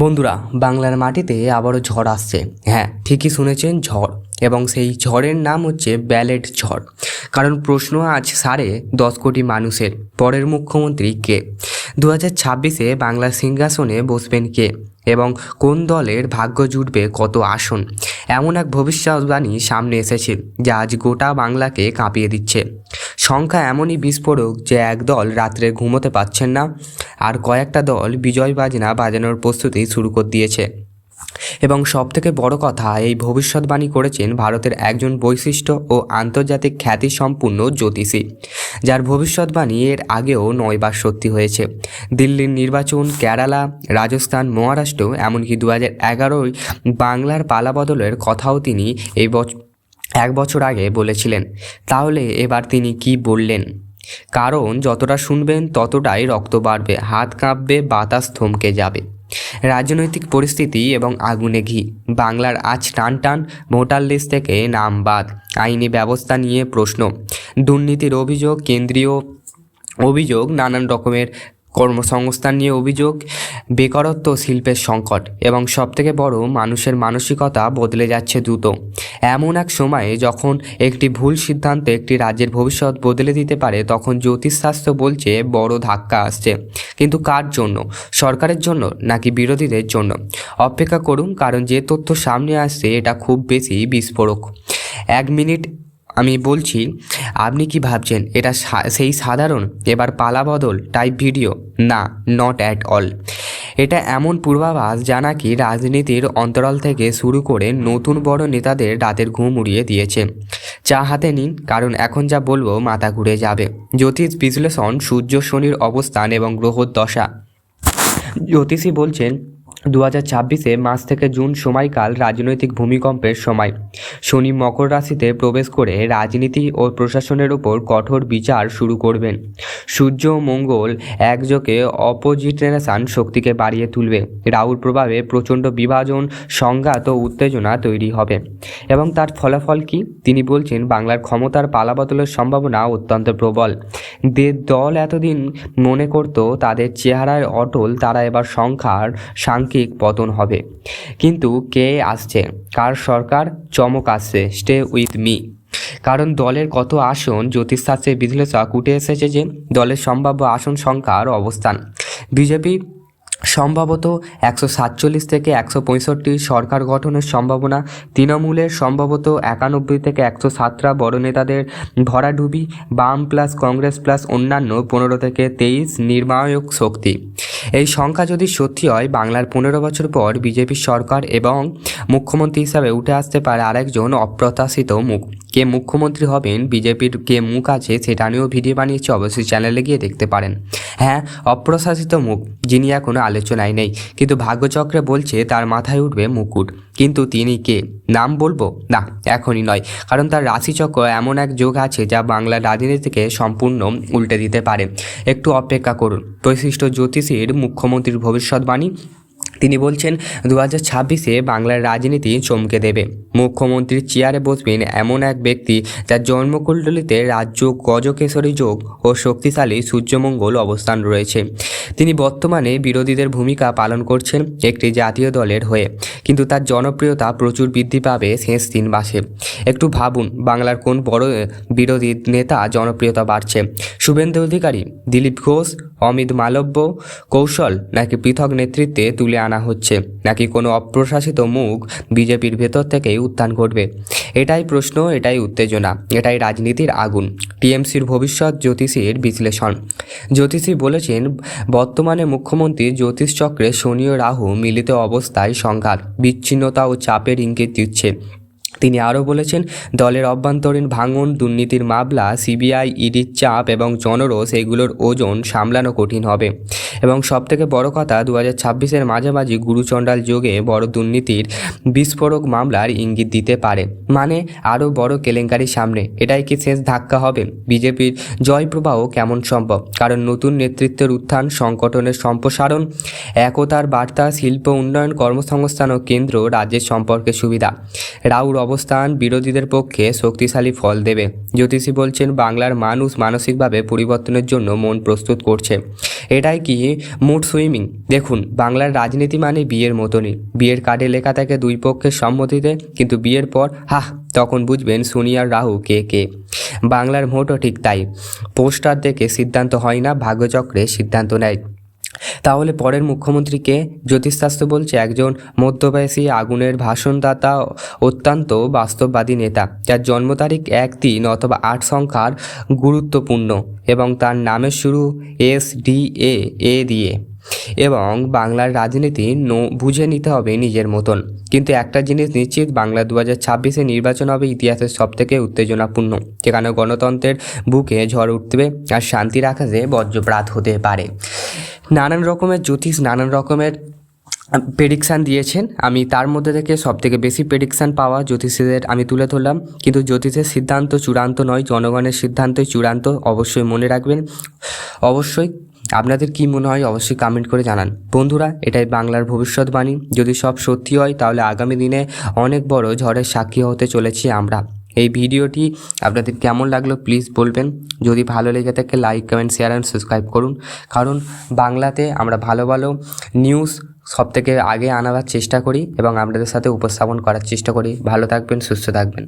বন্ধুরা, বাংলার মাটিতে আবারও ঝড় আসছে। হ্যাঁ ঠিকই শুনেছেন ঝড় এবং সেই ঝড়ের নাম হচ্ছে ব্যালেট ঝড়। কারণ প্রশ্ন আজ সাড়ে দশ কোটি মানুষের, পরের মুখ্যমন্ত্রী কে? দু হাজার ছাব্বিশে বাংলার সিংহাসনে বসবেন কে? এবং কোন দলের ভাগ্য জুটবে কত আসন? এমন এক ভবিষ্যৎবাণী সামনে এসেছে, যা আজ গোটা বাংলাকে কাঁপিয়ে দিচ্ছে। সংখ্যা এমনই বিস্ফোরক যে এক দল রাত্রে ঘুমোতে পাচ্ছেন না আর কয়েকটা দল বিজয় বাজনা বাজানোর প্রস্তুতি শুরু করে দিয়েছে। এবং সবথেকে বড় কথা, এই ভবিষ্যৎবাণী করেছেন ভারতের একজন বৈশিষ্ট্য ও আন্তর্জাতিক খ্যাতিসম্পন্ন জ্যোতিষী, যার ভবিষ্যৎবাণী এর আগেও নয়বার সত্যি হয়েছে। দিল্লির নির্বাচন, কেরালা, রাজস্থান, মহারাষ্ট্র, এমনকি দু হাজার এগারোয় বাংলার পালাবদলের কথাও তিনি এই বছর এক বছর আগে বলেছিলেন। তাহলে এবার তিনি কি বললেন? কারণ যতটা শুনবেন ততটাই রক্ত বাড়বে, হাত কাঁপবে, বাতাস থমকে যাবে। রাজনৈতিক পরিস্থিতি এবং আগুনে ঘি। বাংলার আজ টান টান, ভোটার লিস্ট থেকে নাম বাদ। আইনি ব্যবস্থা নিয়ে প্রশ্ন। দুর্নীতির অভিযোগ, কেন্দ্রীয় অভিযোগ, নানান রকমের কর্মসংস্থান নিয়ে অভিযোগ, বেকারত্ব শিল্পের সংকট এবং সবথেকে বড় মানুষের মানসিকতা বদলে যাচ্ছে দ্রুত। এমন এক সময়ে যখন একটি ভুল সিদ্ধান্ত একটি রাজ্যের ভবিষ্যৎ বদলে দিতে পারে, তখন জ্যোতিষশাস্ত্র বলছে বড় ধাক্কা আসছে। কিন্তু কার জন্য? সরকারের জন্য নাকি বিরোধীদের জন্য? অপেক্ষা করুন, কারণ যে তথ্য সামনে আসছে, এটা খুব বেশি বিস্ফোরক। এক মিনিট আমি বলছি, আপনি কি ভাবছেন এটা সেই সাধারণ, এবার পালা বদল টাইপ ভিডিও না নট অ্যাট অল এটা এমন পূর্বাভাস যা নাকি রাজনীতির অন্তরাল থেকে শুরু করে নতুন বড় নেতাদের রাতের ঘুম উড়িয়ে দিয়েছে। চা হাতে নিন, কারণ এখন যা বলব মাথা ঘুরে যাবে। জ্যোতিষ বিশ্লেষণ সূর্য শনির অবস্থান এবং গ্রহর দশা। জ্যোতিষী বলছেন দু হাজার ছাব্বিশে মার্চ থেকে জুন সময়কাল রাজনৈতিক ভূমিকম্পের সময়। শনি মকর রাশিতে প্রবেশ করে রাজনীতি ও প্রশাসনের উপর কঠোর বিচার শুরু করবেন। সূর্য ও মঙ্গল একযোগে অপোজিটেশন শক্তিকে বাড়িয়ে তুলবে। রাহুর প্রভাবে প্রচণ্ড বিভাজন, সংঘাত ও উত্তেজনা তৈরি হবে। এবং তার ফলাফল কি? তিনি বলছেন, বাংলার ক্ষমতার পালাবদলের সম্ভাবনা অত্যন্ত প্রবল। যে দল এতদিন মনে করত তাদের চেহারায় অটল, তারা এবার সংখ্যার সাংখ্যিক পতন হবে। কিন্তু কে আসছে? কার সরকার? চমক আসছে। স্টে উইথ মি কারণ দলের কত আসন, জ্যোতিষশাস্ত্রের বিশ্লেষক উঠে এসেছে যে, দলের সম্ভাব্য আসন সংখ্যার অবস্থান। বিজেপি সম্ভবত একশো সাতচল্লিশ থেকে একশো পঁয়ষট্টি সরকার গঠনের সম্ভাবনা তৃণমূলের সম্ভবত একানব্বই থেকে একশো সাতটা বড় নেতাদের ভরাডুবি, বাম প্লাস কংগ্রেস প্লাস অন্যান্য পনেরো থেকে তেইশ নির্ণায়ক শক্তি। এই সংখ্যা যদি সত্যি হয়, বাংলার পনেরো বছর পর বিজেপি সরকার এবং মুখ্যমন্ত্রী হিসাবে উঠে আসতে পারে আরেকজন অপ্রত্যাশিত মুখ। কে মুখ্যমন্ত্রী হবেন, বিজেপির কে মুখ আছে, সেটা নিয়েও ভিডিও বানিয়েছে অবশ্যই চ্যানেলে গিয়ে দেখতে পারেন। হ্যাঁ অপ্রশাসিত মুখ, যিনি এখনও আলোচনায় নেই। কিন্তু ভাগ্যচক্রে বলছে, তার মাথায় উঠবে মুকুট। কিন্তু তিনি কে? নাম বলব? না, এখনই নয়। কারণ তার রাশিচক্র এমন এক যোগ আছে, যা বাংলার রাজনীতিকে সম্পূর্ণ উল্টে দিতে পারে। একটু অপেক্ষা করুন। বৈশিষ্ট্য জ্যোতিষীর মুখ্যমন্ত্রীর ভবিষ্যৎবাণী তিনি বলছেন দু হাজার ছাব্বিশে বাংলার রাজনীতি চমকে দেবে। মুখ্যমন্ত্রীর চেয়ারে বসবেন এমন এক ব্যক্তি যার জন্মকুণ্ডলিতে রাজ্য গজকেশরী যোগ ও শক্তিশালী সূর্যমঙ্গল অবস্থান রয়েছে। তিনি বর্তমানে বিরোধীদের ভূমিকা পালন করছেন একটি জাতীয় দলের হয়ে। কিন্তু তার জনপ্রিয়তা প্রচুর বৃদ্ধি পাবে শেষ তিন মাসে। একটু ভাবুন, বাংলার কোন বড় বিরোধী নেতা জনপ্রিয়তা বাড়ছে? শুভেন্দু অধিকারী, দিলীপ ঘোষ, অমিত মালব্য, কৌশল নাকি পৃথক নেতৃত্বে তুলে আনা হচ্ছে? নাকি কোনো অপ্রশাসিত মুখ বিজেপির ভেতর থেকেই উত্থান ঘটবে এটাই প্রশ্ন, এটাই উত্তেজনা, এটাই রাজনীতির আগুন। টিএমসির ভবিষ্যৎ জ্যোতিষীর বিশ্লেষণ। জ্যোতিষী বলেছেন, বর্তমানে মুখ্যমন্ত্রী জ্যোতিষ চক্রে শনি ও রাহু মিলিত অবস্থায় সংঘাত, বিচ্ছিন্নতা ও চাপের ইঙ্গিত দিচ্ছে। তিনি আরও বলেছেন, দলের অভ্যন্তরীণ ভাঙন, দুর্নীতির মামলা, সিবিআই, ইডির চাপ এবং জনরোষ, এগুলোর ওজন সামলানো কঠিন হবে। এবং সবথেকে বড় কথা দু হাজার ছাব্বিশের মাঝামাঝি গুরুচণ্ডাল যোগে বড় দুর্নীতির বিস্ফোরক মামলার ইঙ্গিত দিতে পারে। মানে আরও বড় কেলেঙ্কারি সামনে। এটাই কি শেষ ধাক্কা হবে? বিজেপির জয়প্রবাহ কেমন সম্ভব? কারণ নতুন নেতৃত্বের উত্থান, সংগঠনের সম্প্রসারণ, একতার বার্তা, শিল্প উন্নয়ন, কর্মসংস্থান ও কেন্দ্র, রাজ্যের সম্পর্কে সুবিধা। রাউর অবস্থান বিরোধীদের পক্ষে শক্তিশালী ফল দেবে। জ্যোতিষী বলছেন, বাংলার মানুষ মানসিকভাবে পরিবর্তনের জন্য মন প্রস্তুত করছে। এটাই কি মুড সুইমিং। দেখুন, বাংলার রাজনীতি মানে বিয়ের মতনই। বিয়ের কার্ডে লেখা থাকে দুই পক্ষের সম্মতিতে, কিন্তু বিয়ের পর, হাহ, তখন বুঝবেন সোনিয়ার রাহু কে কে। বাংলার ভোটও ঠিক তাই। পোস্টার দেখে সিদ্ধান্ত হয় না, ভাগ্যচক্রে সিদ্ধান্ত নেয়। তাহলে পরের মুখ্যমন্ত্রীকে জ্যোতিষশাস্ত্র বলছে একজন মধ্যবয়সী আগুনের ভাষণদাতা অত্যন্ত বাস্তববাদী নেতা। যার জন্ম তারিখ এক তিন অথবা আট সংখ্যার গুরুত্বপূর্ণ এবং তার নামের শুরু এস ডি এ এ দিয়ে। এবং বাংলার রাজনীতি নো, বুঝে নিতে হবে নিজের মতন। কিন্তু একটা জিনিস নিশ্চিত, বাংলা দু হাজার ছাব্বিশে নির্বাচন হবে ইতিহাসের সবথেকে উত্তেজনাপূর্ণ। যেখানে গণতন্ত্রের বুকে ঝড় উঠবে আর শান্তির আকাশে বজ্রপাত হতে পারে। নানান রকমের জ্যোতিষ, নানান রকমের প্রেডিকশান দিয়েছেন। আমি তার মধ্যে থেকে সবথেকে বেশি প্রেডিকশান পাওয়া জ্যোতিষীদের আমি তুলে ধরলাম। কিন্তু জ্যোতিষের সিদ্ধান্ত চূড়ান্ত নয়, জনগণের সিদ্ধান্তই চূড়ান্ত, অবশ্যই মনে রাখবেন। অবশ্যই আপনাদের কি মনে হয় অবশ্যই কমেন্ট করে জানান। বন্ধুরা, এটাই বাংলার ভবিষ্যৎবাণী। যদি সব সত্যি হয়, তাহলে আগামী দিনে অনেক বড় ঝড়ের সাক্ষী হতে চলেছি আমরা। এই ভিডিওটি আপনাদের কেমন লাগল প্লিজ বলবেন। যদি ভালো লেগে থাকে like comment share and subscribe করুন। কারণ বাংলাতে আমরা ভালো ভালো নিউজ সব থেকে আগে আনাবার চেষ্টা করি এবং আপনাদের সাথে উপস্থাপন করার চেষ্টা করি। ভালো থাকবেন, সুস্থ থাকবেন।